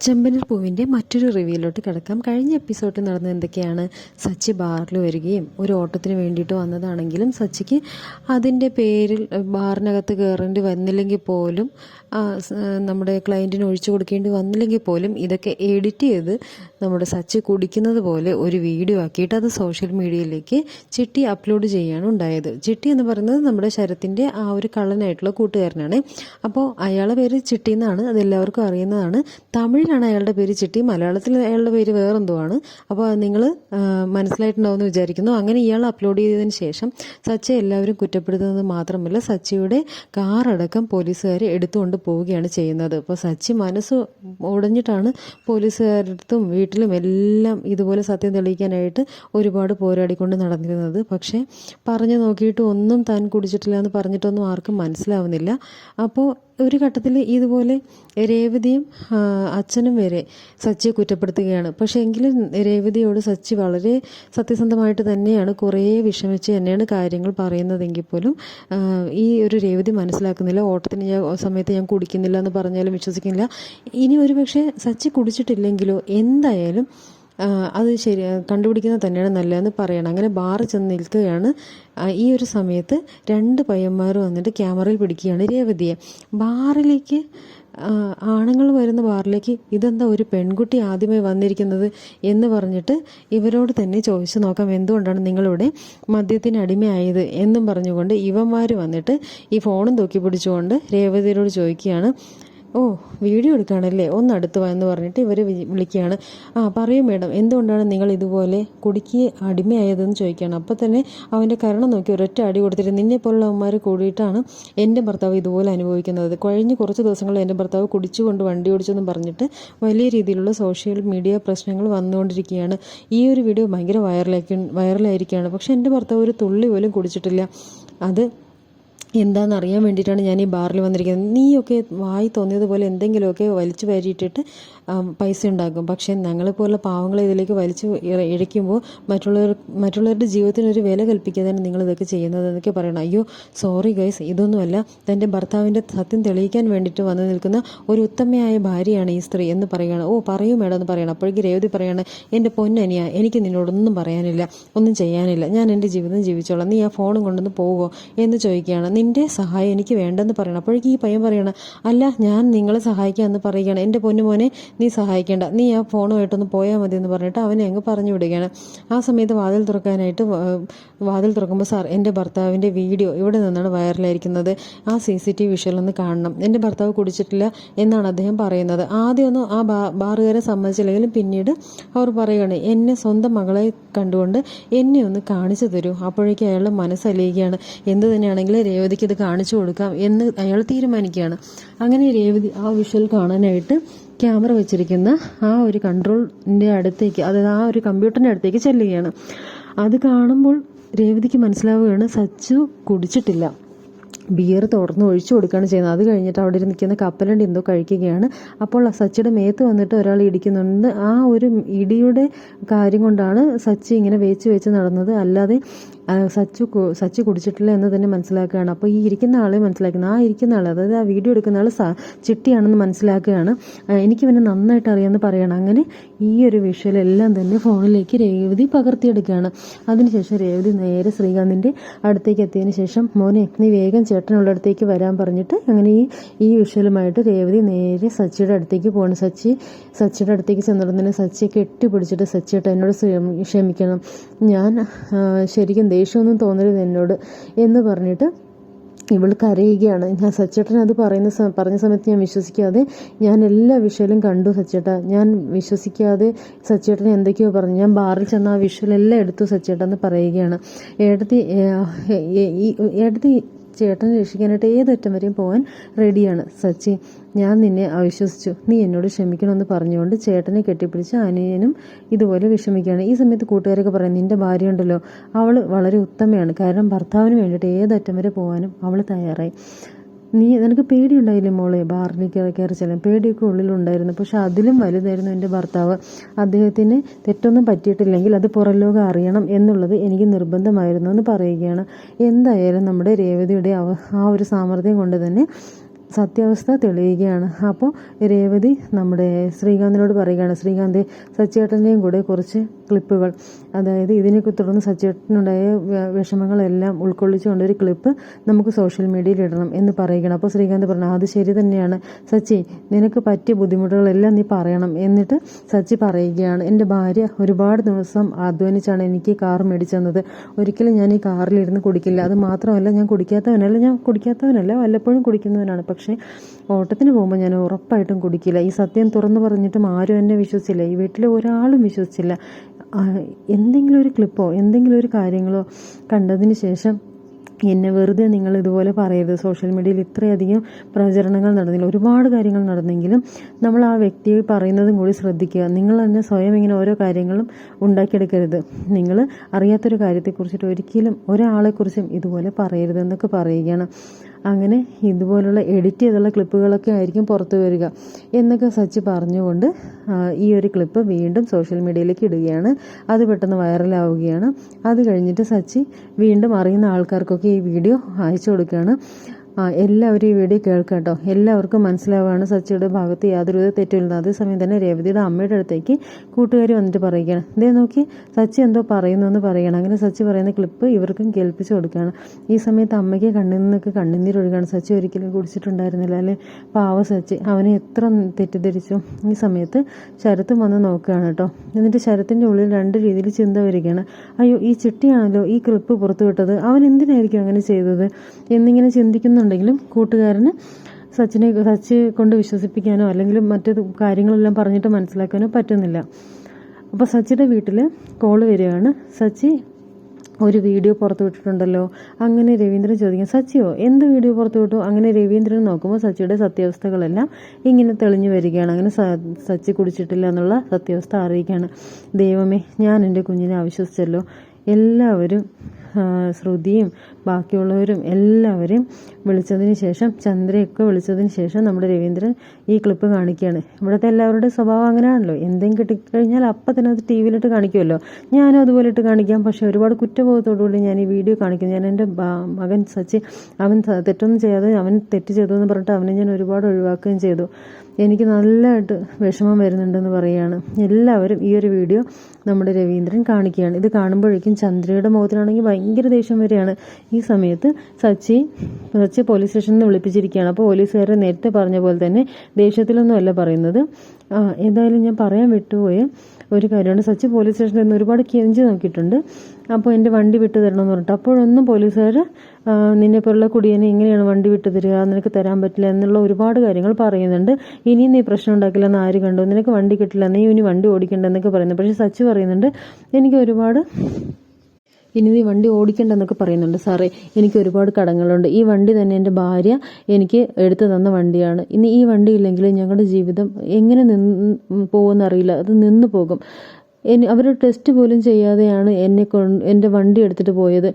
ചെമ്പനീർ പൂവിന്റെ മറ്റൊരു റിവ്യൂയിലോട്ട് കിടക്കാം. കഴിഞ്ഞ എപ്പിസോഡിൽ നടന്നത് എന്തൊക്കെയാണ് സച്ചി ബാറിൽ വരികയും ഒരു ഓട്ടത്തിന് വേണ്ടിയിട്ട് വന്നതാണെങ്കിലും സച്ചിക്ക് അതിന്റെ പേരിൽ ബാറിനകത്ത് കയറേണ്ടി വന്നില്ലെങ്കിൽ പോലും നമ്മുടെ ക്ലയന്റിന് ഒഴിച്ചു കൊടുക്കേണ്ടി വന്നില്ലെങ്കിൽ പോലും ഇതൊക്കെ എഡിറ്റ് ചെയ്ത് നമ്മുടെ സച്ച് കുടിക്കുന്നത് പോലെ ഒരു വീഡിയോ ആക്കിയിട്ട് അത് സോഷ്യൽ മീഡിയയിലേക്ക് ചിട്ടി അപ്ലോഡ് ചെയ്യുകയാണ് ഉണ്ടായത്. ചിട്ടി എന്ന് പറയുന്നത് നമ്മുടെ ശരത്തിന്റെ ആ ഒരു കള്ളനായിട്ടുള്ള കൂട്ടുകാരനാണ്. അപ്പോൾ അയാളുടെ പേര് ചിട്ടി എന്നാണ്. അതെല്ലാവർക്കും അറിയുന്നതാണ്. തമിഴിലാണ് അയാളുടെ പേര് ചിട്ടി. മലയാളത്തിൽ അയാളുടെ പേര് വേറെന്തോ ആണ് അപ്പോൾ നിങ്ങൾ മനസ്സിലായിട്ടുണ്ടാവുമെന്ന് വിചാരിക്കുന്നു. അങ്ങനെ ഇയാൾ അപ്ലോഡ് ചെയ്തതിന് ശേഷം സച്ചി എല്ലാവരും കുറ്റപ്പെടുത്തുന്നത് മാത്രമല്ല സച്ചിയുടെ കാറടക്കം പോലീസുകാർ എടുത്തുകൊണ്ട് പോവുകയാണ് ചെയ്യുന്നത്. അപ്പോൾ സച്ചി മനസ്സ് ഉടഞ്ഞിട്ടാണ് പോലീസുകാരടുത്തും വീട്ടിലും എല്ലാം ഇതുപോലെ സത്യം തെളിയിക്കാനായിട്ട് ഒരുപാട് പോരാടിക്കൊണ്ട് നടന്നിരുന്നത്. പക്ഷേ പറഞ്ഞു നോക്കിയിട്ട് ഒന്നും താൻ കുടിച്ചിട്ടില്ല എന്ന് പറഞ്ഞിട്ടൊന്നും ആർക്കും മനസ്സിലാവുന്നില്ല. അപ്പോൾ ഒരു ഘട്ടത്തിൽ ഇതുപോലെ രേവതിയും അച്ഛനും വരെ സച്ചിയെ കുറ്റപ്പെടുത്തുകയാണ്. പക്ഷേ എങ്കിലും രേവതിയോട് സച്ചി വളരെ സത്യസന്ധമായിട്ട് തന്നെയാണ് കുറേ വിഷമിച്ച് തന്നെയാണ് കാര്യങ്ങൾ പറയുന്നതെങ്കിൽ പോലും ഈ ഒരു രേവതി മനസ്സിലാക്കുന്നില്ല. ഓട്ടത്തിന് ഞാൻ സമയത്ത് ഞാൻ കുടിക്കുന്നില്ല എന്ന് പറഞ്ഞാലും വിശ്വസിക്കുന്നില്ല. ഇനി ഒരു പക്ഷേ സച്ചി കുടിച്ചിട്ടില്ലെങ്കിലോ? എന്തായാലും അത് ശരി കണ്ടുപിടിക്കുന്നത് തന്നെയാണ് നല്ലതെന്ന് പറയണം. അങ്ങനെ ബാറ് ചെന്ന് നിൽക്കുകയാണ്. ഈ ഒരു സമയത്ത് രണ്ട് പയ്യന്മാർ വന്നിട്ട് ക്യാമറയിൽ പിടിക്കുകയാണ് രേവതിയെ. ബാറിലേക്ക് ആണുങ്ങൾ വരുന്ന ബാറിലേക്ക് ഇതെന്താ ഒരു പെൺകുട്ടി ആദ്യമായി വന്നിരിക്കുന്നത് എന്ന് പറഞ്ഞിട്ട് ഇവരോട് തന്നെ ചോദിച്ചു നോക്കാം എന്തുകൊണ്ടാണ് നിങ്ങളിവിടെ മദ്യത്തിന് അടിമയായത്? എന്നും പറഞ്ഞുകൊണ്ട് ഇവന്മാർ വന്നിട്ട് ഈ ഫോണും തൂക്കി പിടിച്ചുകൊണ്ട് രേവതിയോട് ചോദിക്കുകയാണ് ഓ വീഡിയോ എടുക്കുകയാണല്ലേ? ഒന്ന് അടുത്ത് വാ എന്ന് പറഞ്ഞിട്ട് ഇവർ വിളിക്കുകയാണ്. ആ പറയൂ മേഡം എന്തുകൊണ്ടാണ് നിങ്ങൾ ഇതുപോലെ കുടുക്കി അടിമയായതെന്ന് ചോദിക്കുകയാണ്? അപ്പോൾ തന്നെ അവന്റെ കരണം നോക്കി ഒരൊറ്റ അടി കൊടുത്തിട്ട് നിന്നെ പോലുള്ള അവന്മാർ കൂടിയിട്ടാണ് എന്റെ ഭർത്താവ് ഇതുപോലെ അനുഭവിക്കുന്നത്. കഴിഞ്ഞ കുറച്ച് ദിവസങ്ങൾ എന്റെ ഭർത്താവ് കുടിച്ചുകൊണ്ട് വണ്ടി ഓടിച്ചെന്ന് പറഞ്ഞിട്ട് വലിയ രീതിയിലുള്ള സോഷ്യൽ മീഡിയ പ്രശ്നങ്ങൾ വന്നുകൊണ്ടിരിക്കുകയാണ്. ഈ ഒരു വീഡിയോ ഭയങ്കര വൈറലാക്കി വൈറലായിരിക്കുകയാണ് പക്ഷേ എന്റെ ഭർത്താവ് ഒരു തുള്ളി പോലും കുടിച്ചിട്ടില്ല. അത് എന്താണെന്ന് അറിയാൻ വേണ്ടിയിട്ടാണ് ഞാൻ ഈ ബാറിൽ വന്നിരിക്കുന്നത്. നീയൊക്കെ വായി തോന്നിയതുപോലെ എന്തെങ്കിലുമൊക്കെ വലിച്ചു വാരിയിട്ടിട്ട് പൈസ ഉണ്ടാക്കും. പക്ഷേ ഞങ്ങളെ ഞങ്ങളെപ്പോലുള്ള പാവങ്ങളെ ഇതിലേക്ക് വലിച്ചു ഇഴ- ഇഴയ്ക്കുമ്പോൾ മറ്റുള്ളവർ മറ്റുള്ളവരുടെ ജീവിതത്തിന് ഒരു വില കൽപ്പിക്കാതെയാണ് നിങ്ങൾ ഇതൊക്കെ ചെയ്യുന്നത് എന്നൊക്കെ പറയണം. അയ്യോ സോറി ഗൈസ് ഇതൊന്നുമല്ല. തന്റെ ഭർത്താവിന്റെ സത്യം തെളിയിക്കാൻ വേണ്ടിയിട്ട് വന്നു നിൽക്കുന്ന ഒരു ഉത്തമയായ ഭാര്യയാണ് ഈ സ്ത്രീ എന്ന് പറയുകയാണ്. ഓ പറയൂ മേഡം എന്ന് പറയണം. അപ്പോഴേക്ക് രേവതി പറയാണ് എന്റെ പൊന്നനിയ എനിക്ക് നിന്നോടൊന്നും പറയാനില്ല. ഒന്നും ചെയ്യാനില്ല. ഞാൻ എന്റെ ജീവിതം ജീവിച്ചോളാം. നീ ആ ഫോണും കൊണ്ടൊന്ന് പോവുമോ എന്ന് ചോദിക്കുകയാണ്. നിന്റെ സഹായം എനിക്ക് വേണ്ടെന്ന് പറയണം. അപ്പോഴേക്ക് ഈ പയ്യൻ പറയണം അല്ല ഞാൻ നിങ്ങളെ സഹായിക്കാം എന്ന് പറയുകയാണ്. എന്റെ പൊന്നുമോനെ നീ സഹായിക്കേണ്ട. നീ ആ ഫോണുമായിട്ടൊന്ന് പോയാൽ മതി എന്ന് പറഞ്ഞിട്ട് അവനെ അങ്ങ് പറഞ്ഞു വിടുകയാണ്. ആ സമയത്ത് വാതിൽ തുറക്കാനായിട്ട് വാതിൽ തുറക്കുമ്പോൾ സാർ എന്റെ ഭർത്താവിന്റെ വീഡിയോ ഇവിടെ നിന്നാണ് വൈറലായിരിക്കുന്നത്. ആ C C T V visual ഒന്ന് കാണണം. എന്റെ ഭർത്താവ് കുടിച്ചിട്ടില്ല എന്നാണ് അദ്ദേഹം പറയുന്നത്. ആദ്യമൊന്നും ആ ബാ ബാറുകാരെ സമ്മതിച്ചില്ലെങ്കിലും പിന്നീട് അവർ പറയുകയാണ് എന്നെ സ്വന്തം മകളെ കണ്ടുകൊണ്ട് എന്നെ ഒന്ന് കാണിച്ചു തരൂ. അപ്പോഴേക്കും അയാളുടെ മനസ്സലിയുകയാണ് എന്ത് തന്നെയാണെങ്കിലും രേവതിക്ക് ഇത് കാണിച്ചു കൊടുക്കാം എന്ന് അയാൾ തീരുമാനിക്കുകയാണ്. അങ്ങനെ രേവതി ആ വിഷ്വൽ കാണാനായിട്ട് ക്യാമറ വെച്ചിരിക്കുന്ന ആ ഒരു കൺട്രോളിന്റെ അടുത്തേക്ക് അതായത് ആ ഒരു കമ്പ്യൂട്ടറിന്റെ അടുത്തേക്ക് ചെല്ലുകയാണ്. അത് കാണുമ്പോൾ രേവതിക്ക് മനസ്സിലാവുകയാണ് സച്ചു കുടിച്ചിട്ടില്ല. ബിയർ തുറന്ന് ഒഴിച്ചു കൊടുക്കുകയാണ് ചെയ്യുന്നത്. അത് കഴിഞ്ഞിട്ട് അവിടെ നിൽക്കുന്ന കപ്പലണ്ടി എന്തോ കഴിക്കുകയാണ്. അപ്പോൾ സച്ചിയുടെ മേത്ത് വന്നിട്ട് ഒരാൾ ഇടിക്കുന്നുണ്ട്. ആ ഒരു ഇടിയുടെ കാര്യം കൊണ്ടാണ് സച്ചി ഇങ്ങനെ വേച്ച് വെച്ച് നടന്നത്. അല്ലാതെ സച്ചു സച്ചു കുടിച്ചിട്ടില്ല എന്ന് തന്നെ മനസ്സിലാക്കുകയാണ്. അപ്പോൾ ഈ ഇരിക്കുന്ന ആളെ മനസ്സിലാക്കുന്നത് ആ ഇരിക്കുന്ന ആൾ അതായത് ആ വീഡിയോ എടുക്കുന്ന ആൾ ചിട്ടിയാണെന്ന് മനസ്സിലാക്കുകയാണ്. എനിക്ക് പിന്നെ നന്നായിട്ട് അറിയാമെന്ന് പറയണം. അങ്ങനെ ഈ ഒരു വിഷയിലെല്ലാം തന്നെ ഫോണിലേക്ക് രേവതി പകർത്തിയെടുക്കുകയാണ്. അതിനുശേഷം രേവതി നേരെ ശ്രീകാന്തിന്റെ അടുത്തേക്ക് എത്തിയതിന് ശേഷം മോനെ നീ വേഗം ചേട്ടനുള്ള അടുത്തേക്ക് വരാൻ പറഞ്ഞിട്ട് അങ്ങനെ ഈ ഈ വിഷയലുമായിട്ട് രേവതി നേരെ സച്ചിയുടെ അടുത്തേക്ക് പോകണം സച്ചി സച്ചിയുടെ അടുത്തേക്ക് ചെന്നിടുന്നതിന് സച്ചിയെ കെട്ടിപ്പിടിച്ചിട്ട് സച്ചിയേട്ട എന്നോട് ക്ഷമിക്കണം. ഞാൻ ശരിക്കും ദേഷ്യമൊന്നും തോന്നരുത് എന്നോട് എന്ന് പറഞ്ഞിട്ട് ഇവൾ കരയുകയാണ്. ഞാൻ സച്ചേട്ടൻ അത് പറയുന്ന സ- പറഞ്ഞ സമയത്ത് ഞാൻ വിശ്വസിക്കാതെ ഞാൻ എല്ലാ വിഷയലും കണ്ടു സച്ചേട്ട. ഞാൻ വിശ്വസിക്കാതെ സച്ചേട്ടൻ എന്തൊക്കെയോ പറഞ്ഞു. ഞാൻ ബാറിൽ ചെന്ന ആ വിഷ്വൽ എല്ലാം എടുത്തു സച്ചേട്ടൻ എന്ന് പറയുകയാണ് ഏടത്തി ഏടത്തി ചേട്ടനെ രക്ഷിക്കാനായിട്ട് ഏതറ്റം വരെയും പോകാൻ റെഡിയാണ്. സച്ചി ഞാൻ നിന്നെ അവിശ്വസിച്ചു. നീ എന്നോട് ക്ഷമിക്കണമെന്ന് പറഞ്ഞുകൊണ്ട് ചേട്ടനെ കെട്ടിപ്പിടിച്ച് അനിയനും ഇതുപോലെ വിഷമിക്കുകയാണ്. ഈ സമയത്ത് കൂട്ടുകാരൊക്കെ പറയും നിന്റെ ഭാര്യ ഉണ്ടല്ലോ. അവൾ വളരെ ഉത്തമയാണ്. കാരണം ഭർത്താവിന് വേണ്ടിയിട്ട് ഏതറ്റം വരെ പോകാനും അവൾ തയ്യാറായി. നീ നിനക്ക് പേടിയുണ്ടായില്ലേ മോളെ? ബാറിലേക്ക് കയറി ചെല്ലാൻ. പേടിയൊക്കെ ഉള്ളിലുണ്ടായിരുന്നു. പക്ഷെ അതിലും വലുതായിരുന്നു എന്റെ ഭർത്താവ്. അദ്ദേഹത്തിന് തെറ്റൊന്നും പറ്റിയിട്ടില്ലെങ്കിൽ അത് പുറം ലോകം അറിയണം എന്നുള്ളത് എനിക്ക് നിർബന്ധമായിരുന്നു എന്ന് പറയുകയാണ്. എന്തായാലും നമ്മുടെ രേവതിയുടെ ആ ഒരു സാമർഥ്യം കൊണ്ട് തന്നെ സത്യാവസ്ഥ തെളിയുകയാണ്. അപ്പോൾ രേവതി നമ്മുടെ ശ്രീകാന്തിനോട് പറയുകയാണ്. ശ്രീകാന്ത് സച്ചേട്ടന്റെയും കൂടെ കുറച്ച് ക്ലിപ്പുകൾ അതായത് ഇതിനൊക്കെ തുടർന്ന് സച്ചേട്ടനുണ്ടായ വിഷമങ്ങളെല്ലാം ഉൾക്കൊള്ളിച്ചുകൊണ്ട് ഒരു ക്ലിപ്പ് നമുക്ക് സോഷ്യൽ മീഡിയയിൽ ഇടണം എന്ന് പറയുകയാണ്. അപ്പോൾ ശ്രീകാന്ത് പറഞ്ഞു അത് ശരി തന്നെയാണ്. സച്ചി നിനക്ക് പറ്റിയ ബുദ്ധിമുട്ടുകളെല്ലാം നീ പറയണം. എന്നിട്ട് സച്ചി പറയുകയാണ് എന്റെ ഭാര്യ ഒരുപാട് ദിവസം അധ്വാനിച്ചാണ് എനിക്ക് കാർ മേടിച്ചു തന്നത് ഒരിക്കലും ഞാൻ ഈ കാറിലിരുന്ന് കുടിക്കില്ല. അത് മാത്രമല്ല ഞാൻ കുടിക്കാത്തവനല്ല. ഞാൻ കുടിക്കാത്തവനല്ല വല്ലപ്പോഴും കുടിക്കുന്നവനാണ്. പക്ഷേ ഓട്ടത്തിന് പോകുമ്പോൾ ഞാൻ ഉറപ്പായിട്ടും കുടിക്കില്ല. ഈ സത്യം തുറന്നു പറഞ്ഞിട്ടും ആരും എന്നെ വിശ്വസിച്ചില്ല. ഈ വീട്ടിൽ ഒരാളും വിശ്വസിച്ചില്ല. എന്തെങ്കിലും ഒരു ക്ലിപ്പോ എന്തെങ്കിലും ഒരു കാര്യങ്ങളോ കണ്ടതിന് ശേഷം എന്നെ വെറുതെ നിങ്ങൾ ഇതുപോലെ പറയരുത്. സോഷ്യൽ മീഡിയയിൽ ഇത്രയധികം പ്രചരണങ്ങൾ നടന്നില്ല. ഒരുപാട് കാര്യങ്ങൾ നടന്നെങ്കിലും നമ്മൾ ആ വ്യക്തിയെ പറയുന്നതും കൂടി ശ്രദ്ധിക്കുക. നിങ്ങൾ തന്നെ സ്വയം ഇങ്ങനെ ഓരോ കാര്യങ്ങളും ഉണ്ടാക്കിയെടുക്കരുത്. നിങ്ങൾ അറിയാത്തൊരു കാര്യത്തെക്കുറിച്ചിട്ട് ഒരിക്കലും ഒരാളെക്കുറിച്ചും ഇതുപോലെ പറയരുത് എന്നൊക്കെ പറയുകയാണ്. അങ്ങനെ ഇതുപോലുള്ള എഡിറ്റ് ചെയ്തുള്ള ക്ലിപ്പുകളൊക്കെ ആയിരിക്കും പുറത്തു വരിക. എന്നൊക്കെ സച്ച് പറഞ്ഞുകൊണ്ട് ഈ ഒരു ക്ലിപ്പ് വീണ്ടും സോഷ്യൽ മീഡിയയിലേക്ക് ഇടുകയാണ്. അത് പെട്ടെന്ന് വൈറലാവുകയാണ് അത് കഴിഞ്ഞിട്ട് സച്ചി വീണ്ടും അറിയുന്ന ആൾക്കാർക്കൊക്കെ ഈ വീഡിയോ അയച്ചു കൊടുക്കുകയാണ്. എല്ലാവരും ഈ വീഡിയോ കേൾക്കാം കേട്ടോ. എല്ലാവർക്കും മനസ്സിലാവുകയാണ് സച്ചിയുടെ ഭാഗത്ത് യാതൊരുവിധ തെറ്റുമില്ല അതേസമയം തന്നെ രേവതിയുടെ അമ്മയുടെ അടുത്തേക്ക് കൂട്ടുകാർ വന്നിട്ട് പറയുകയാണ്. ഇതേ നോക്കി സച്ചി എന്തോ പറയുന്നു എന്ന് പറയണം അങ്ങനെ സച്ചി പറയുന്ന ക്ലിപ്പ് ഇവർക്കും കേൾപ്പിച്ചു കൊടുക്കുകയാണ്. ഈ സമയത്ത് അമ്മയ്ക്ക് കണ്ണിൽ നിന്നൊക്കെ കണ്ണുനീരൊഴുകാണ് സച്ചി ഒരിക്കലും കുടിച്ചിട്ടുണ്ടായിരുന്നില്ല അല്ലേ? പാവ സച്ചി. അവനെ എത്ര തെറ്റിദ്ധരിച്ചു. ഈ സമയത്ത് ശരത്തും വന്ന് നോക്കുകയാണ് കേട്ടോ. എന്നിട്ട് ശരത്തിന്റെ ഉള്ളിൽ രണ്ട് രീതിയിൽ ചിന്ത വരികയാണ്. അയ്യോ ഈ ചിട്ടിയാണല്ലോ ഈ ക്ലിപ്പ് പുറത്തുവിട്ടത്. അവൻ എന്തിനായിരിക്കും അങ്ങനെ ചെയ്തത്? എന്നിങ്ങനെ ചിന്തിക്കുന്നുണ്ടെങ്കിലും കൂട്ടുകാരന് സച്ചിനെ സച്ചി കൊണ്ട് വിശ്വസിപ്പിക്കാനോ അല്ലെങ്കിൽ മറ്റു കാര്യങ്ങളെല്ലാം പറഞ്ഞിട്ട് മനസ്സിലാക്കാനോ പറ്റുന്നില്ല. അപ്പോൾ സച്ചിയുടെ വീട്ടിൽ കോൾ വരികയാണ്. സച്ചി ഒരു വീഡിയോ പുറത്തു വിട്ടിട്ടുണ്ടല്ലോ. അങ്ങനെ രവീന്ദ്രൻ ചോദിക്കും സച്ചിയോ എന്ത് വീഡിയോ പുറത്തു വിട്ടു? അങ്ങനെ രവീന്ദ്രൻ നോക്കുമ്പോൾ സച്ചിയുടെ സത്യാവസ്ഥകളെല്ലാം ഇങ്ങനെ തെളിഞ്ഞു വരികയാണ്. അങ്ങനെ സച്ചി കുടിച്ചിട്ടില്ല എന്നുള്ള സത്യാവസ്ഥ അറിയിക്കുകയാണ്. ദൈവമേ ഞാൻ എന്റെ കുഞ്ഞിനെ അവിശ്വസിച്ചല്ലോ എല്ലാവരും ശ്രുതിയും ബാക്കിയുള്ളവരും എല്ലാവരും വിളിച്ചതിന് ശേഷം ചന്ദ്രയൊക്കെ വിളിച്ചതിന് ശേഷം നമ്മുടെ രവീന്ദ്രൻ ഈ ക്ലിപ്പ് കാണിക്കുകയാണ്. ഇവിടുത്തെ എല്ലാവരുടെയും സ്വഭാവം അങ്ങനെയാണല്ലോ. എന്തെങ്കിലും കിട്ടിക്കഴിഞ്ഞാൽ അപ്പം തന്നെ അത് ടി വിയിലിട്ട് കാണിക്കുമല്ലോ. ഞാനും അതുപോലെ ഇട്ട് കാണിക്കാം. പക്ഷേ ഒരുപാട് കുറ്റബോധത്തോടുകൂടി ഞാൻ ഈ വീഡിയോ കാണിക്കുന്നു. ഞാൻ എന്റെ മകൻ സച്ചി അവൻ തെറ്റൊന്നും ചെയ്യാതെ അവൻ തെറ്റ് ചെയ്തു എന്ന് പറഞ്ഞിട്ട് അവനെ ഞാൻ ഒരുപാട് ഒഴിവാക്കുകയും ചെയ്തു. എനിക്ക് നല്ലതായിട്ട് വിഷമം വരുന്നുണ്ടെന്ന് പറയുകയാണ് എല്ലാവരും ഈ ഒരു വീഡിയോ നമ്മുടെ രവീന്ദ്രൻ കാണിക്കുകയാണ്. ഇത് കാണുമ്പോഴേക്കും ചന്ദ്രയുടെ മുഖത്തിനാണെങ്കിൽ ഭയങ്കര ദേഷ്യം വരികയാണ്. ഈ സമയത്ത് സച്ചി സച്ചി പോലീസ് സ്റ്റേഷനിൽ നിന്ന് വിളിപ്പിച്ചിരിക്കുകയാണ്. അപ്പോൾ പോലീസുകാരെ നേരത്തെ പറഞ്ഞ പോലെ തന്നെ ദേഷ്യത്തിലൊന്നും അല്ല പറയുന്നത്. ആ എന്തായാലും ഞാൻ പറയാൻ വിട്ടുപോയ ഒരു കാര്യമാണ്. സച്ചി പോലീസ് സ്റ്റേഷനിൽ നിന്ന് ഒരുപാട് കെഞ്ചി നോക്കിയിട്ടുണ്ട്. അപ്പോൾ എന്റെ വണ്ടി വിട്ടു തരണമെന്ന് പറഞ്ഞിട്ട്. അപ്പോഴൊന്നും പോലീസുകാർ നിന്നെ പോലുള്ള കുടിയനെ എങ്ങനെയാണ് വണ്ടി വിട്ടു തരിക നിനക്ക് തരാൻ പറ്റില്ല എന്നുള്ള ഒരുപാട് കാര്യങ്ങൾ പറയുന്നുണ്ട്. ഇനിയും നീ പ്രശ്നം ഉണ്ടാക്കില്ല എന്ന് ആര് കണ്ടു? നിനക്ക് വണ്ടി കിട്ടില്ല നീ ഇനി വണ്ടി ഓടിക്കണ്ട എന്നൊക്കെ പറയുന്നു. പക്ഷേ സച്ചി പറയുന്നുണ്ട് എനിക്ക് ഒരുപാട് ഇനി വണ്ടി ഓടിക്കണ്ടെന്നൊക്കെ പറയുന്നുണ്ട്. സാറേ എനിക്ക് ഒരുപാട് കടങ്ങളുണ്ട്. ഈ വണ്ടി തന്നെ എന്റെ ഭാര്യ എനിക്ക് എടുത്തു തന്ന വണ്ടിയാണ്. ഇനി ഈ വണ്ടി ഇല്ലെങ്കിൽ ഞങ്ങളുടെ ജീവിതം എങ്ങനെ നിന്ന് പോകുമെന്നറിയില്ല അത് നിന്നു പോകും. അവർ ടെസ്റ്റ് പോലും ചെയ്യാതെയാണ് എന്നെ കൊണ്ട് എന്റെ വണ്ടി എടുത്തിട്ട് പോയത്.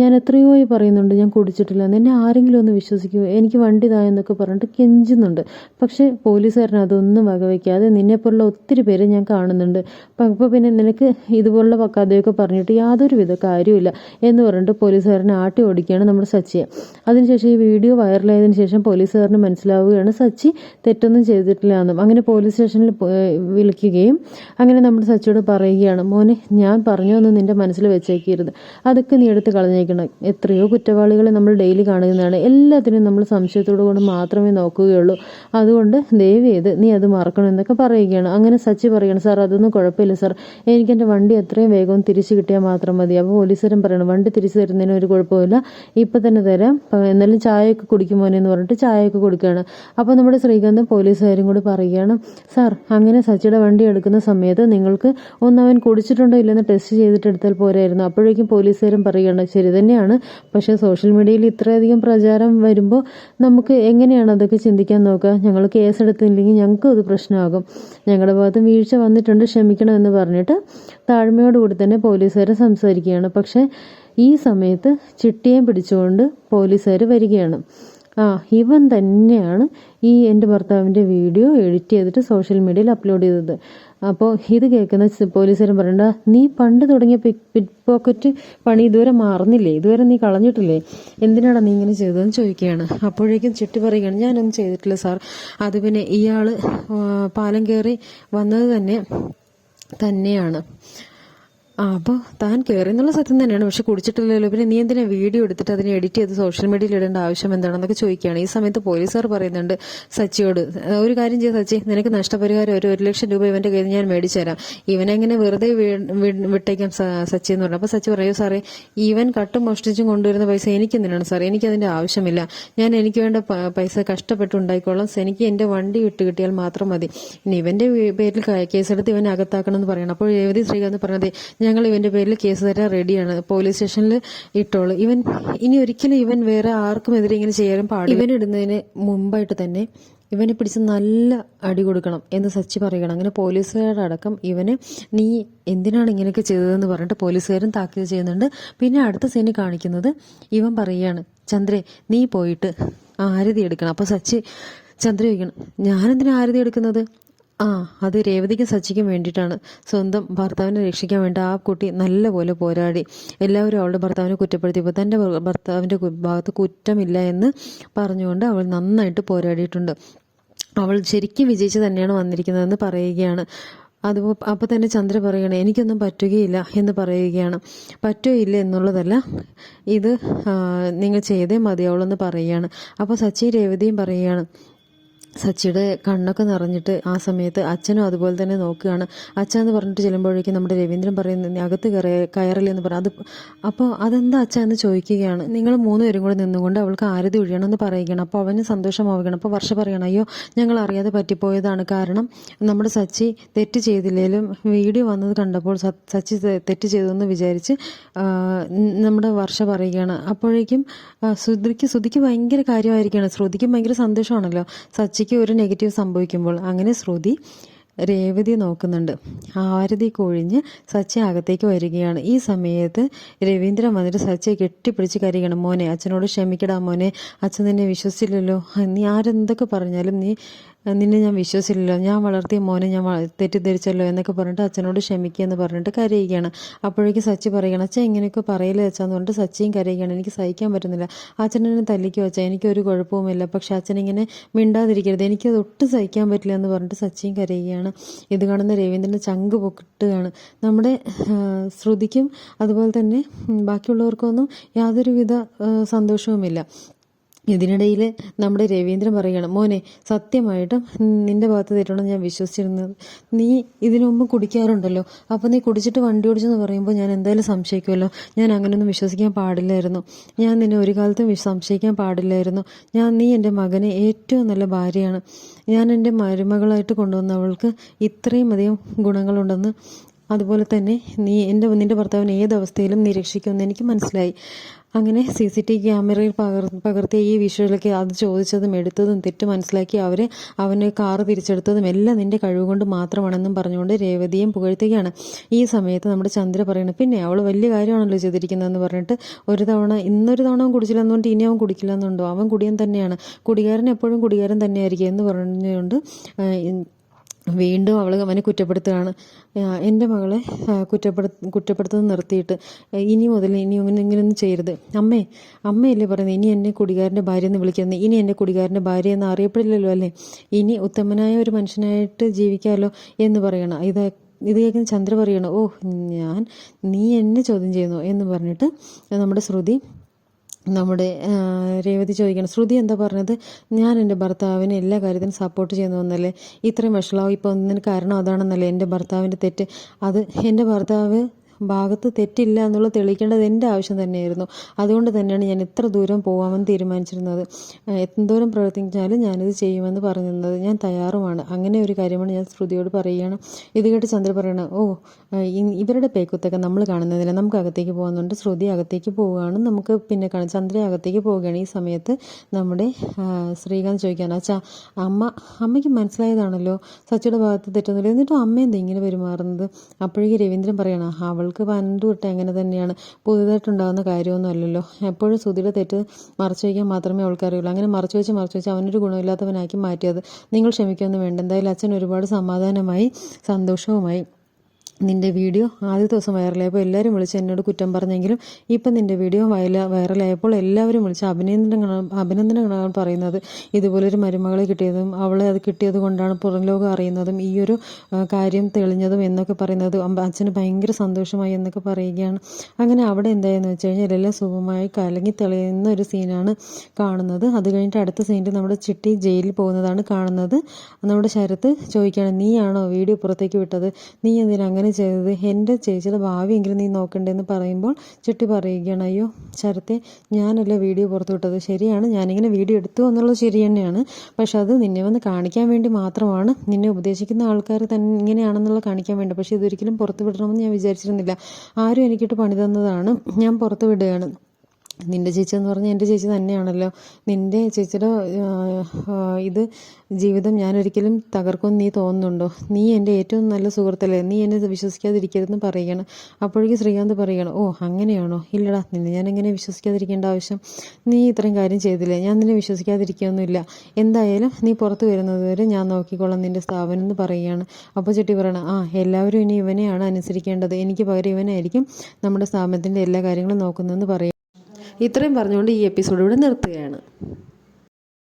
ഞാൻ എത്രയോ പറയുന്നുണ്ട് ഞാൻ കുടിച്ചിട്ടില്ല. എന്ന് എന്നെ ആരെങ്കിലും ഒന്ന് വിശ്വസിക്കുമോ എനിക്ക് വണ്ടി താ എന്നൊക്കെ പറഞ്ഞിട്ട് കെഞ്ചുന്നുണ്ട്. പക്ഷേ പോലീസുകാരൻ അതൊന്നും വകവയ്ക്കാതെ നിന്നെപ്പോലുള്ള ഒത്തിരി പേര് ഞാൻ കാണുന്നുണ്ട്. അപ്പോൾ പിന്നെ നിനക്ക് ഇതുപോലുള്ള കഥയൊക്കെ പറഞ്ഞിട്ട് യാതൊരുവിധ കാര്യമില്ല എന്ന് പറഞ്ഞിട്ട് പോലീസുകാരനെ ആട്ടി ഓടിക്കുകയാണ് നമ്മുടെ സച്ചിയെ. അതിനുശേഷം ഈ വീഡിയോ വൈറലായതിനു ശേഷം പോലീസുകാരന് മനസ്സിലാവുകയാണ് സച്ചി തെറ്റൊന്നും ചെയ്തിട്ടില്ല എന്നും. അങ്ങനെ പോലീസ് സ്റ്റേഷനിൽ വിളിക്കുകയും അങ്ങനെ നമ്മുടെ സച്ചിയോട് പറയുകയാണ് മോനെ ഞാൻ പറഞ്ഞു പറഞ്ഞൊന്നും നിന്റെ മനസ്സിൽ വെച്ചേക്കരുത്. അതൊക്കെ നീ എടുത്ത് കളഞ്ഞേക്കണം. എത്രയോ കുറ്റവാളികളെ നമ്മൾ ഡെയിലി കാണുന്നതാണ്. എല്ലാത്തിനും നമ്മൾ സംശയത്തോടു കൊണ്ട് മാത്രമേ നോക്കുകയുള്ളൂ. അതുകൊണ്ട് ദയവ് ചെയ്ത് നീ അത് മറക്കണം എന്നൊക്കെ പറയുകയാണ്. അങ്ങനെ സച്ചി പറയണം സാർ അതൊന്നും കുഴപ്പമില്ല സാർ. എനിക്ക് എന്റെ വണ്ടി എത്രയും വേഗം തിരിച്ചു കിട്ടിയാൽ മാത്രം മതി. അപ്പോൾ പോലീസുകാരൻ പറയണം വണ്ടി തിരിച്ചു തരുന്നതിന് ഒരു കുഴപ്പമില്ല ഇപ്പം തന്നെ തരാം. എന്നാലും ചായയൊക്കെ കുടിക്കും മോനെ എന്ന് പറഞ്ഞിട്ട് ചായയൊക്കെ കൊടുക്കുകയാണ്. അപ്പോൾ നമ്മുടെ ശ്രീകാന്ത് പോലീസുകാരും കൂടി പറയുകയാണ് സാർ അങ്ങനെ സച്ചിയുടെ വണ്ടി എടുക്കുന്ന സമയത്ത് നിങ്ങൾക്ക് ഒന്ന് അവൻ കുടിച്ചിട്ടുണ്ടോ ഇല്ലെന്ന് ടെസ്റ്റ് ചെയ്തിട്ട് എടുത്താൽ പോരായിരുന്നു. അപ്പോഴേക്കും പോലീസുകാരും പറയുകയാണ് ശരി തന്നെയാണ്. പക്ഷെ സോഷ്യൽ മീഡിയയിൽ ഇത്രയധികം പ്രചാരം വരുമ്പോൾ നമുക്ക് എങ്ങനെയാണ് അതൊക്കെ ചിന്തിക്കാൻ നോക്കുക? ഞങ്ങൾ കേസ് കേസെടുത്തില്ലെങ്കിൽ ഞങ്ങൾക്കും അത് പ്രശ്നമാകും. ഞങ്ങളുടെ ഭാഗത്ത് വീഴ്ച വന്നിട്ടുണ്ട് ക്ഷമിക്കണം എന്ന് പറഞ്ഞിട്ട് താഴ്മയോടുകൂടി തന്നെ പോലീസുകാരെ സംസാരിക്കുകയാണ്. പക്ഷേ ഈ സമയത്ത് ചിട്ടിയെ പിടിച്ചുകൊണ്ട് പോലീസുകാർ വരികയാണ്. ആ ഇവൻ തന്നെയാണ് ഈ എന്റെ ഭർത്താവിന്റെ വീഡിയോ എഡിറ്റ് ചെയ്തിട്ട് സോഷ്യൽ മീഡിയയിൽ അപ്ലോഡ് ചെയ്തത്. അപ്പോൾ ഇത് കേൾക്കുന്ന പോലീസുകാരൻ പറയണ്ട നീ പണ്ട് തുടങ്ങിയ പിക് പോക്കറ്റ് പണി ഇതുവരെ മാറുന്നില്ലേ? ഇതുവരെ നീ കളഞ്ഞിട്ടില്ലേ? എന്തിനാണ് നീ ഇങ്ങനെ ചെയ്തതെന്ന് ചോദിക്കുകയാണ്. അപ്പോഴേക്കും ചിട്ടി പറയുകയാണ് ഞാനൊന്നും ചെയ്തിട്ടില്ല സാർ. അത് പിന്നെ ഇയാൾ പാലം കയറി വന്നത് തന്നെ തന്നെയാണ്. ആ അപ്പോൾ താൻ കയറി എന്നുള്ള സത്യം തന്നെയാണ്. പക്ഷെ കുടിച്ചിട്ടില്ലല്ലോ. പിന്നെ നീ എന്തിനാ വീഡിയോ എടുത്തിട്ട് അതിനെ എഡിറ്റ് ചെയ്ത് സോഷ്യൽ മീഡിയയിൽ ഇടേണ്ട ആവശ്യം എന്താണെന്നൊക്കെ ചോദിക്കുകയാണ്. ഈ സമയത്ത് പോലീസുകാർ പറയുന്നുണ്ട് സച്ചിയോട് ഒരു കാര്യം ചെയ്യ സച്ചി. നിനക്ക് നഷ്ടപരിഹാരം ഒരു ഒരു ലക്ഷം രൂപ ഇവന്റെ കയ്യിൽ ഞാൻ മേടിച്ചു തരാം. ഇവനെങ്ങനെ വെറുതെ വിട്ടേക്കാം സച്ചി എന്ന് പറഞ്ഞു. അപ്പോൾ സച്ചി പറയൂ സാറേ ഇവൻ കട്ടും മോഷ്ടിച്ചും കൊണ്ടുവരുന്ന പൈസ എനിക്ക് എന്തിനാണ് സാറേ. അതിന്റെ ആവശ്യമില്ല. ഞാൻ എനിക്ക് വേണ്ട പൈസ കഷ്ടപ്പെട്ട് ഉണ്ടായിക്കോളാം. എനിക്ക് എന്റെ വണ്ടി വിട്ട് കിട്ടിയാൽ മാത്രം മതി. ഇനി ഇവന്റെ പേരിൽ കേസെടുത്ത് ഇവനെ അകത്താക്കണം എന്ന് പറയണം. അപ്പോൾ രേവതി ശ്രീകാന്ത് പറഞ്ഞത് ഞങ്ങൾ ഇവന്റെ പേരിൽ കേസ് തരാൻ റെഡിയാണ്. പോലീസ് സ്റ്റേഷനിൽ ഇട്ടോളൂ. ഇവൻ ഇനി ഒരിക്കലും ഇവൻ വേറെ ആർക്കും എതിരെ ഇങ്ങനെ ചെയ്യാനും പാടില്ല. ഇവൻ ഇടുന്നതിന് മുമ്പായിട്ട് തന്നെ ഇവനെ പിടിച്ച് നല്ല അടി കൊടുക്കണം എന്ന് സച്ചി പറയണം അങ്ങനെ പോലീസുകാരടക്കം ഇവന് നീ എന്തിനാണ് ഇങ്ങനെയൊക്കെ ചെയ്തതെന്ന് പറഞ്ഞിട്ട് പോലീസുകാരും താക്കീത് ചെയ്യുന്നുണ്ട്. പിന്നെ അടുത്ത സീനി കാണിക്കുന്നത് ഇവൻ പറയുകയാണ് ചന്ദ്രേ നീ പോയിട്ട് ആരതി എടുക്കണം. അപ്പോൾ സച്ചി ചന്ദ്ര ചോദിക്കണം ഞാനെന്തിനാ ആരതി എടുക്കുന്നത്? ആ അത് രേവതിക്കും സച്ചിക്കും വേണ്ടിയിട്ടാണ്. സ്വന്തം ഭർത്താവിനെ രക്ഷിക്കാൻ വേണ്ടി ആ കുട്ടി നല്ലപോലെ പോരാടി. എല്ലാവരും അവളുടെ ഭർത്താവിനെ കുറ്റപ്പെടുത്തിയപ്പോൾ തന്റെ ഭർ- ഭർത്താവിന്റെ ഭാഗത്ത് കുറ്റമില്ല എന്ന് പറഞ്ഞുകൊണ്ട് അവൾ നന്നായിട്ട് പോരാടിയിട്ടുണ്ട്. അവൾ ശരിക്കും വിജയിച്ച് തന്നെയാണ് വന്നിരിക്കുന്നതെന്ന് പറയുകയാണ്. അത് അപ്പോൾ തന്നെ ചന്ദ്ര പറയണേ എനിക്കൊന്നും പറ്റുകയില്ല എന്ന് പറയുകയാണ്. പറ്റുകയില്ല എന്നുള്ളതല്ല ഇത് നിങ്ങൾ ചെയ്തേ മതിയാവുള്ളൂ എന്ന് പറയുകയാണ്. അപ്പോൾ സച്ചി രേവതിയും പറയുകയാണ് സച്ചിയുടെ കണ്ണൊക്കെ നിറഞ്ഞിട്ട് ആ സമയത്ത് അച്ഛനും അതുപോലെ തന്നെ നോക്കുകയാണ്. അച്ഛൻ എന്ന് പറഞ്ഞിട്ട് ചെല്ലുമ്പോഴേക്കും നമ്മുടെ രവീന്ദ്രൻ പറയുന്നത് "നീ അകത്ത് കയറി കയറില്ല എന്ന് പറഞ്ഞു അത് അപ്പോൾ അതെന്താ അച്ഛൻ എന്ന് ചോദിക്കുകയാണ്. നിങ്ങൾ മൂന്നുപേരും കൂടെ നിന്നുകൊണ്ട് അവൾക്ക് ആരതി ഒഴിയണമെന്ന് പറയുകയാണ്. അപ്പോൾ അവന് സന്തോഷമാവുകയാണ്. അപ്പോൾ വർഷ പറയണം അയ്യോ ഞങ്ങൾ അറിയാതെ പറ്റിപ്പോയതാണ്. കാരണം നമ്മുടെ സച്ചി തെറ്റ് ചെയ്തില്ലെങ്കിലും വീഡിയോ വന്നത് കണ്ടപ്പോൾ സച്ചി തെറ്റ് ചെയ്തെന്ന് വിചാരിച്ച് നമ്മുടെ വർഷ പറയുകയാണ്. അപ്പോഴേക്കും ശ്രുതിക്ക് ശ്രുതിക്ക് ഭയങ്കര കാര്യമായിരിക്കുകയാണ്. ശ്രുതിക്ക് ഭയങ്കര സന്തോഷമാണല്ലോ. സച്ചിക്ക് ഒരു നെഗറ്റീവ് സംഭവിക്കുമ്പോൾ അങ്ങനെ ശ്രുതി രേവതി നോക്കുന്നുണ്ട്. ആരതി കൊഴിഞ്ഞ് സച്ച അകത്തേക്ക് വരികയാണ്. ഈ സമയത്ത് രവീന്ദ്രൻ വന്നിട്ട് സച്ചയെ കെട്ടിപ്പിടിച്ച് കരയണം. മോനെ അച്ഛനോട് ക്ഷമിക്കടാ മോനെ. അച്ഛൻ നിന്നെ വിശ്വസിച്ചില്ലല്ലോ. നീ ആരെന്തൊക്കെ പറഞ്ഞാലും നീ നിന്നെ ഞാൻ വിശ്വസിച്ചില്ലല്ലോ. ഞാൻ വളർത്തിയ മോനെ ഞാൻ തെറ്റിദ്ധരിച്ചല്ലോ എന്നൊക്കെ പറഞ്ഞിട്ട് അച്ഛനോട് ക്ഷമിക്കുക എന്ന് പറഞ്ഞിട്ട് കരയുകയാണ്. അപ്പോഴേക്കും സച്ചി പറയുകയാണ് അച്ഛൻ ഇങ്ങനെയൊക്കെ പറയില്ല അച്ഛാന്ന് പറഞ്ഞിട്ട് സച്ചിയും കരയുകയാണ്. എനിക്ക് സഹിക്കാൻ പറ്റുന്നില്ല. അച്ഛനെ തല്ലിക്കോ അച്ഛൻ എനിക്കൊരു കുഴപ്പവുമില്ല. പക്ഷെ അച്ഛനിങ്ങനെ മിണ്ടാതിരിക്കരുത്. എനിക്ക് ഒട്ടും സഹിക്കാൻ പറ്റില്ല എന്ന് പറഞ്ഞിട്ട് സച്ചിയും കരയുകയാണ്. ഇത് കാണുന്ന രവീന്ദ്രന്റെ ചങ്ക് പൊക്കിട്ടുകയാണ്. നമ്മുടെ ശ്രുതിക്കും അതുപോലെ തന്നെ ബാക്കിയുള്ളവർക്കൊന്നും യാതൊരുവിധ സന്തോഷവുമില്ല. ഇതിനിടയിൽ നമ്മുടെ രവീന്ദ്രൻ പറയുകയാണ് മോനെ സത്യമായിട്ടും നിന്റെ ഭാഗത്ത് തെറ്റുണ്ടെന്ന് ഞാൻ വിശ്വസിച്ചിരുന്നത്. നീ ഇതിനു മുമ്പ് കുടിക്കാറുണ്ടല്ലോ. അപ്പോൾ നീ കുടിച്ചിട്ട് വണ്ടി ഓടിച്ചെന്ന് പറയുമ്പോൾ ഞാൻ എന്തായാലും സംശയിക്കുമല്ലോ. ഞാൻ അങ്ങനെയൊന്നും വിശ്വസിക്കാൻ പാടില്ലായിരുന്നു. ഞാൻ നിന്നെ ഒരു കാലത്തും സംശയിക്കാൻ പാടില്ലായിരുന്നു. ഞാൻ നീ എന്റെ മകനെ ഏറ്റവും നല്ല ഭാര്യയാണ്. ഞാൻ എന്റെ മരുമകളായിട്ട് കൊണ്ടുവന്നവൾക്ക് ഇത്രയും അധികം ഗുണങ്ങളുണ്ടെന്ന്. അതുപോലെ തന്നെ നീ എന്റെ നിന്റെ ഭർത്താവിനെ ഏത് അവസ്ഥയിലും നിരീക്ഷിക്കുമെന്ന് എനിക്ക് മനസ്സിലായി. അങ്ങനെ സി സി ടി ക്യാമറയിൽ പകർ പകർത്തിയ ഈ വിഷ്വലൊക്കെ അത് ചോദിച്ചതും എടുത്തതും തെറ്റ് മനസ്സിലാക്കി അവർ അവന് കാറ് തിരിച്ചെടുത്തതും എല്ലാം നിന്റെ കഴിവ് കൊണ്ട് മാത്രമാണെന്നും പറഞ്ഞുകൊണ്ട് രേവതിയും പുകഴ്ത്തുകയാണ്. ഈ സമയത്ത് നമ്മുടെ ചന്ദ്ര പറയുന്നത് പിന്നെ അവൾ വലിയ കാര്യമാണല്ലോ ചെയ്തിരിക്കുന്നതെന്ന് പറഞ്ഞിട്ട് ഒരു തവണ ഇന്നൊരു തവണ അവൻ കുടിച്ചില്ലെന്ന് പറഞ്ഞിട്ട് ഇനി അവൻ കുടിക്കില്ല എന്നുണ്ടോ അവൻ കുടിയൻ തന്നെയാണ്. കുടികാരൻ എപ്പോഴും കുടികാരൻ തന്നെയായിരിക്കും എന്ന് പറഞ്ഞുകൊണ്ട് വീണ്ടും അവൾ അവനെ കുറ്റപ്പെടുത്തുകയാണ്. എന്റെ മകളെ കുറ്റപ്പെടുത്ത കുറ്റപ്പെടു കുറ്റപ്പെടുത്തുന്നത് നിർത്തിയിട്ട് ഇനി മുതൽ ഇനി ഇങ്ങനെ ഇങ്ങനെയൊന്നും ചെയ്യരുത്. അമ്മേ അമ്മയല്ലേ പറയുന്നത് ഇനി എന്നെ കുടികാരന്റെ ഭാര്യ എന്ന് വിളിക്കുന്നത് ഇനി എന്റെ കുടികാരന്റെ ഭാര്യ എന്ന് അറിയപ്പെടില്ലല്ലോ അല്ലേ? ഇനി ഉത്തമനായ ഒരു മനുഷ്യനായിട്ട് ജീവിക്കാമല്ലോ എന്ന് പറയണം. ഇത് ഇത് കേൾക്കുന്ന ചന്ദ്ര പറയണം ഓ ഞാൻ നീ എന്നെ ചോദ്യം ചെയ്യുന്നു എന്ന് പറഞ്ഞിട്ട് നമ്മുടെ ശ്രുതി നമ്മുടെ രേവതി ചോദിക്കണം ശ്രുതി എന്താ പറഞ്ഞത്? ഞാൻ എന്റെ ഭർത്താവിനെ എല്ലാ കാര്യത്തിനും സപ്പോർട്ട് ചെയ്യുന്നു എന്നല്ലേ? ഇത്രയും വഷളാവും ഇപ്പോൾ ഒന്നിന് കാരണം അതാണെന്നല്ലേ? എന്റെ ഭർത്താവിന്റെ തെറ്റ്. അത് എന്റെ ഭർത്താവ് ഭാഗത്ത് തെറ്റില്ല എന്നുള്ളത് തെളിയിക്കേണ്ടത് എന്റെ ആവശ്യം തന്നെയായിരുന്നു. അതുകൊണ്ട് തന്നെയാണ് ഞാൻ ഇത്ര ദൂരം പോകാമെന്ന് തീരുമാനിച്ചിരുന്നത്. എന്തോരം പ്രവർത്തിച്ചാലും ഞാനിത് ചെയ്യുമെന്ന് പറഞ്ഞിരുന്നത്. ഞാൻ തയ്യാറുമാണ്. അങ്ങനെ ഒരു കാര്യമാണ് ഞാൻ ശ്രുതിയോട് പറയുകയാണ്. ഇത് കേട്ട് ചന്ദ്ര പറയണം ഓ ഇവരുടെ പേക്കുത്തൊക്കെ നമ്മൾ കാണുന്നതില്ല. നമുക്ക് അകത്തേക്ക് പോകുന്നുണ്ട് ശ്രുതി അകത്തേക്ക് പോവുകയാണ്. നമുക്ക് പിന്നെ കാണാം. ചന്ദ്ര അകത്തേക്ക് പോവുകയാണ്. ഈ സമയത്ത് നമ്മുടെ ശ്രീകാന്ത് ചോദിക്കാൻ അച്ഛാ അമ്മ അമ്മയ്ക്ക് മനസ്സിലായതാണല്ലോ. സച്ചിയുടെ ഭാഗത്ത് തെറ്റൊന്നുമില്ല. എന്നിട്ടും അമ്മ എന്താ ഇങ്ങനെ പെരുമാറുന്നത്? അപ്പോഴേക്ക് രവീന്ദ്രൻ പറയണം അവൾ അവൾക്ക് പണ്ടുവിട്ട് അങ്ങനെ തന്നെയാണ്? പുതുതായിട്ടുണ്ടാകുന്ന കാര്യമൊന്നും അല്ലല്ലോ. എപ്പോഴും സുധിയുടെ തെറ്റ് മറച്ചു വയ്ക്കാൻ മാത്രമേ അവൾക്കറിയുള്ളൂ അങ്ങനെ മറച്ചു വെച്ച് മറച്ചു വെച്ച് അവനൊരു ഗുണമില്ലാത്തവനാക്കി മാറ്റിയത് നിങ്ങൾ ക്ഷമിക്കൊന്നും വേണ്ട. എന്തായാലും അച്ഛൻ ഒരുപാട് സമാധാനമായി സന്തോഷവുമായി നിന്റെ വീഡിയോ ആദ്യ ദിവസം വൈറലായപ്പോൾ എല്ലാവരും വിളിച്ച് എന്നോട് കുറ്റം പറഞ്ഞെങ്കിലും ഇപ്പം നിന്റെ വീഡിയോ വയല വൈറലായപ്പോൾ എല്ലാവരും വിളിച്ച് അഭിനന്ദനങ്ങൾ അഭിനന്ദനങ്ങളാണ് പറയുന്നത്. ഇതുപോലൊരു മരുമകളെ കിട്ടിയതും അവളെ അത് കിട്ടിയത് കൊണ്ടാണ് പുറം ലോകം അറിയുന്നതും ഈ ഒരു കാര്യം തെളിഞ്ഞതും എന്നൊക്കെ പറയുന്നത് അച്ഛന് ഭയങ്കര സന്തോഷമായി എന്നൊക്കെ പറയുകയാണ്. അങ്ങനെ അവിടെ എന്തായെന്ന് വെച്ച് കഴിഞ്ഞാൽ എല്ലാം സുഖമായി കലങ്ങി തെളിയുന്ന ഒരു സീനാണ് കാണുന്നത്. അത് കഴിഞ്ഞിട്ട് അടുത്ത സീനിൽ നമ്മുടെ ചിട്ടി ജയിലിൽ പോകുന്നതാണ് കാണുന്നത്. നമ്മുടെ ശരത്ത് ചോദിക്കുകയാണ് നീയാണോ വീഡിയോ പുറത്തേക്ക് വിട്ടത്? നീ എന്തിനാ അങ്ങനെ ചെയ്തത്. എന്റെ ചേച്ചിയുടെ ഭാവിയെങ്കിലും നീ നോക്കണ്ടേന്ന് പറയുമ്പോൾ ചിട്ടി പറയുകയാണ് അയ്യോ ശരത്തെ ഞാനല്ല വീഡിയോ പുറത്തു വിട്ടത്. ശരിയാണ് ഞാനിങ്ങനെ വീഡിയോ എടുത്തു എന്നുള്ളത് ശരി തന്നെയാണ്. പക്ഷെ അത് നിന്നെ വന്ന് കാണിക്കാൻ വേണ്ടി മാത്രമാണ്. നിന്നെ ഉപദേശിക്കുന്ന ആൾക്കാർ തന്നെ ഇങ്ങനെയാണെന്നുള്ളത് കാണിക്കാൻ വേണ്ടി. പക്ഷെ ഇതൊരിക്കലും പുറത്തു വിടണമെന്ന് ഞാൻ വിചാരിച്ചിരുന്നില്ല. ആരും എനിക്കിട്ട് പണി തന്നതാണ്. ഞാൻ പുറത്തു വിടുകയാണ്. നിന്റെ ചേച്ചി എന്ന് പറഞ്ഞാൽ എന്റെ ചേച്ചി തന്നെയാണല്ലോ. നിന്റെ ചേച്ചിയുടെ ഇത് ജീവിതം ഞാനൊരിക്കലും തകർക്കുമെന്ന് നീ തോന്നുന്നുണ്ടോ? നീ എന്റെ ഏറ്റവും നല്ല സുഹൃത്തല്ലേ? നീ എന്നെ വിശ്വസിക്കാതിരിക്കരുതെന്ന് പറയുകയാണ് അപ്പോഴേക്കും ശ്രീകാന്ത് പറയുകയാണ് ഓ അങ്ങനെയാണോ? ഇല്ലടാ നിന്നെ ഞാൻ എങ്ങനെ വിശ്വസിക്കാതിരിക്കേണ്ട ആവശ്യം? നീ ഇത്രയും കാര്യം ചെയ്തില്ലേ? ഞാൻ നിന്നെ വിശ്വസിക്കാതിരിക്കുകയൊന്നുമില്ല. എന്തായാലും നീ പുറത്ത് വരുന്നത് വരെ ഞാൻ നോക്കിക്കോളാം നിന്റെ സ്ഥാപനം എന്ന് പറയുകയാണ് അപ്പോൾ ചെട്ടി പറയണം ആ എല്ലാവരും ഇനി ഇവനെയാണ് അനുസരിക്കേണ്ടത്. എനിക്ക് പകരം ഇവനായിരിക്കും നമ്മുടെ സ്ഥാപനത്തിന്റെ എല്ലാ കാര്യങ്ങളും നോക്കുന്നതെന്ന് പറയും ഇത്രയും പറഞ്ഞുകൊണ്ട് ഈ എപ്പിസോഡ് ഇവിടെ നിർത്തുകയാണ്.